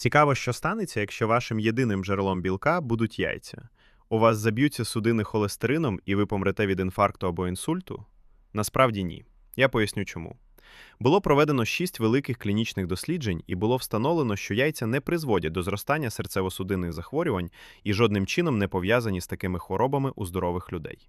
Цікаво, що станеться, якщо вашим єдиним джерелом білка будуть яйця. У вас заб'ються судини холестерином і ви помрете від інфаркту або інсульту? Насправді ні. Я поясню чому. Було проведено шість великих клінічних досліджень, і було встановлено, що яйця не призводять до зростання серцево-судинних захворювань і жодним чином не пов'язані з такими хворобами у здорових людей.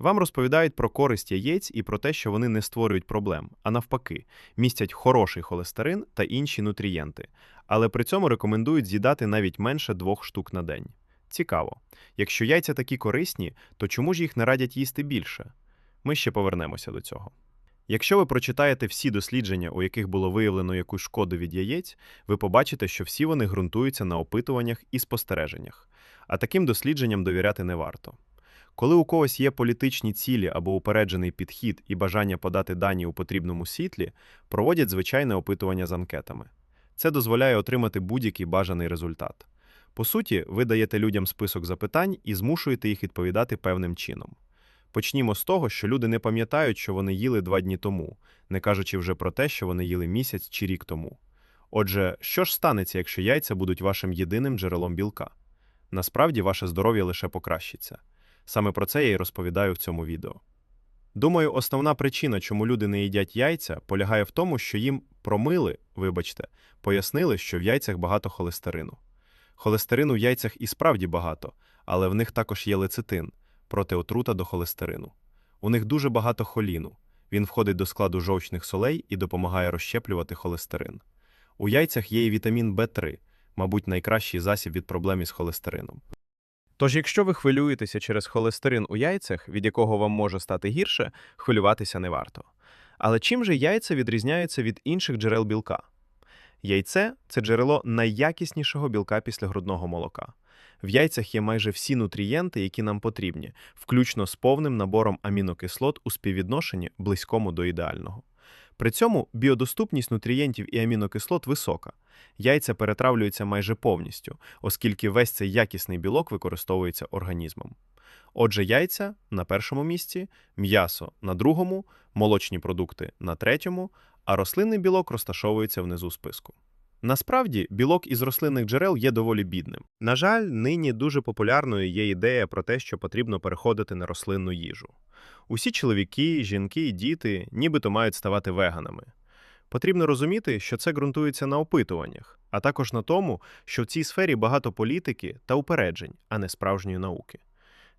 Вам розповідають про користь яєць і про те, що вони не створюють проблем, а навпаки, містять хороший холестерин та інші нутрієнти, але при цьому рекомендують з'їдати навіть менше двох штук на день. Цікаво. Якщо яйця такі корисні, то чому ж їх не радять їсти більше? Ми ще повернемося до цього. Якщо ви прочитаєте всі дослідження, у яких було виявлено якусь шкоду від яєць, ви побачите, що всі вони ґрунтуються на опитуваннях і спостереженнях, а таким дослідженням довіряти не варто. Коли у когось є політичні цілі або упереджений підхід і бажання подати дані у потрібному світлі, проводять звичайне опитування з анкетами. Це дозволяє отримати будь-який бажаний результат. По суті, ви даєте людям список запитань і змушуєте їх відповідати певним чином. Почнімо з того, що люди не пам'ятають, що вони їли два дні тому, не кажучи вже про те, що вони їли місяць чи рік тому. Отже, що ж станеться, якщо яйця будуть вашим єдиним джерелом білка? Насправді, ваше здоров'я лише покращиться. Саме про це я й розповідаю в цьому відео. Думаю, основна причина, чому люди не їдять яйця, полягає в тому, що їм промили, вибачте, пояснили, що в яйцях багато холестерину. Холестерину в яйцях і справді багато, але в них також є лецитин протиотрута до холестерину. У них дуже багато холіну. Він входить до складу жовчних солей і допомагає розщеплювати холестерин. У яйцях є і вітамін В3, мабуть, найкращий засіб від проблем із холестерином. Тож, якщо ви хвилюєтеся через холестерин у яйцях, від якого вам може стати гірше, хвилюватися не варто. Але чим же яйця відрізняються від інших джерел білка? Яйце це джерело найякіснішого білка після грудного молока. В яйцях є майже всі нутрієнти, які нам потрібні, включно з повним набором амінокислот у співвідношенні близькому до ідеального. При цьому біодоступність нутрієнтів і амінокислот висока. Яйця перетравлюються майже повністю, оскільки весь цей якісний білок використовується організмом. Отже, яйця на першому місці, м'ясо на другому, молочні продукти на третьому, а рослинний білок розташовується внизу списку. Насправді, білок із рослинних джерел є доволі бідним. На жаль, нині дуже популярною є ідея про те, що потрібно переходити на рослинну їжу. Усі чоловіки, жінки і діти нібито мають ставати веганами. Потрібно розуміти, що це ґрунтується на опитуваннях, а також на тому, що в цій сфері багато політики та упереджень, а не справжньої науки.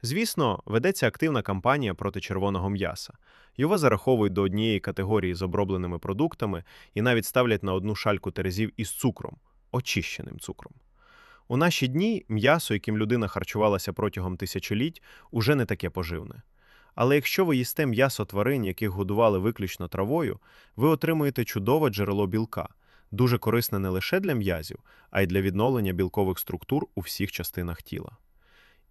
Звісно, ведеться активна кампанія проти червоного м'яса. Його зараховують до однієї категорії з обробленими продуктами і навіть ставлять на одну шальку терезів із цукром, очищеним цукром. У наші дні м'ясо, яким людина харчувалася протягом тисячоліть, уже не таке поживне. Але якщо ви їсте м'ясо тварин, яких годували виключно травою, ви отримуєте чудове джерело білка, дуже корисне не лише для м'язів, а й для відновлення білкових структур у всіх частинах тіла.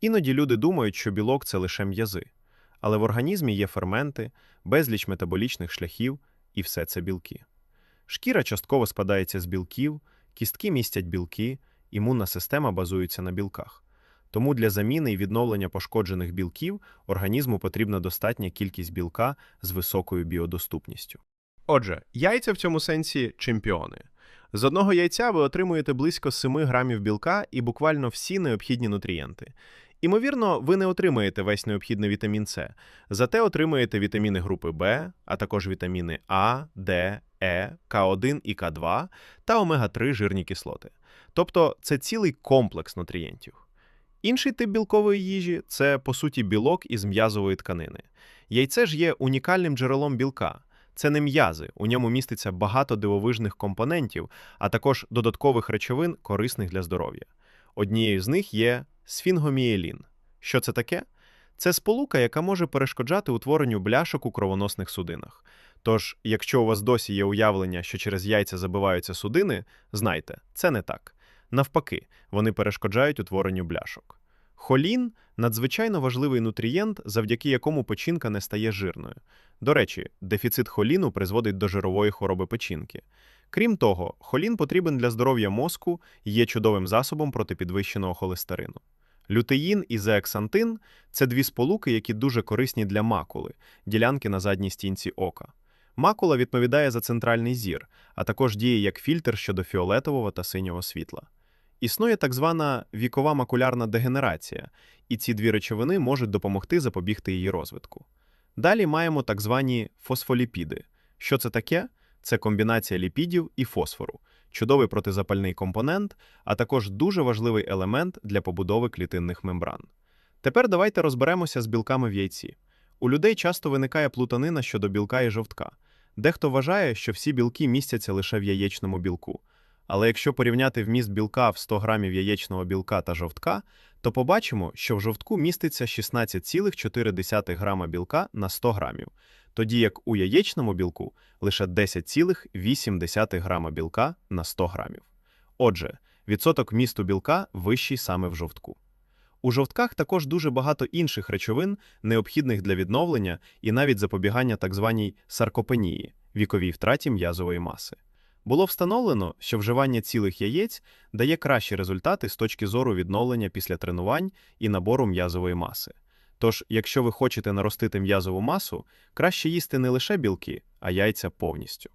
Іноді люди думають, що білок це лише м'язи, але в організмі є ферменти, безліч метаболічних шляхів, і все це білки. Шкіра частково складається з білків, кістки містять білки, імунна система базується на білках. Тому для заміни і відновлення пошкоджених білків організму потрібна достатня кількість білка з високою біодоступністю. Отже, яйця в цьому сенсі чемпіони. З одного яйця ви отримуєте близько 7 грамів білка і буквально всі необхідні нутрієнти. Імовірно, ви не отримаєте весь необхідний вітамін С, зате отримаєте вітаміни групи В, а також вітаміни А, Д, Е, К1 і К2 та омега-3 жирні кислоти. Тобто це цілий комплекс нутрієнтів. Інший тип білкової їжі це, по суті, білок із м'язової тканини. Яйце ж є унікальним джерелом білка. Це не м'язи, у ньому міститься багато дивовижних компонентів, а також додаткових речовин, корисних для здоров'я. Однією з них є сфінгомієлін. Що це таке? Це сполука, яка може перешкоджати утворенню бляшок у кровоносних судинах. Тож, якщо у вас досі є уявлення, що через яйця забиваються судини, знайте, це не так. Навпаки, вони перешкоджають утворенню бляшок. Холін надзвичайно важливий нутрієнт, завдяки якому печінка не стає жирною. До речі, дефіцит холіну призводить до жирової хвороби печінки. Крім того, холін потрібен для здоров'я мозку і є чудовим засобом проти підвищеного холестерину. Лютеїн і зеаксантин – це дві сполуки, які дуже корисні для макули, ділянки на задній стінці ока. Макула відповідає за центральний зір, а також діє як фільтр щодо фіолетового та синього світла. Існує так звана вікова макулярна дегенерація, і ці дві речовини можуть допомогти запобігти її розвитку. Далі маємо так звані фосфоліпіди. Що це таке? Це комбінація ліпідів і фосфору, чудовий протизапальний компонент, а також дуже важливий елемент для побудови клітинних мембран. Тепер давайте розберемося з білками в яйці. У людей часто виникає плутанина щодо білка і жовтка. Дехто вважає, що всі білки містяться лише в яєчному білку. Але якщо порівняти вміст білка в 100 грамів яєчного білка та жовтка, то побачимо, що в жовтку міститься 16,4 грама білка на 100 грамів, тоді як у яєчному білку лише 10,8 грама білка на 100 грамів. Отже, відсоток вмісту білка вищий саме в жовтку. У жовтках також дуже багато інших речовин, необхідних для відновлення і навіть запобігання так званій саркопенії віковій втраті м'язової маси. Було встановлено, що вживання цілих яєць дає кращі результати з точки зору відновлення після тренувань і набору м'язової маси. Тож, якщо ви хочете наростити м'язову масу, краще їсти не лише білки, а яйця повністю.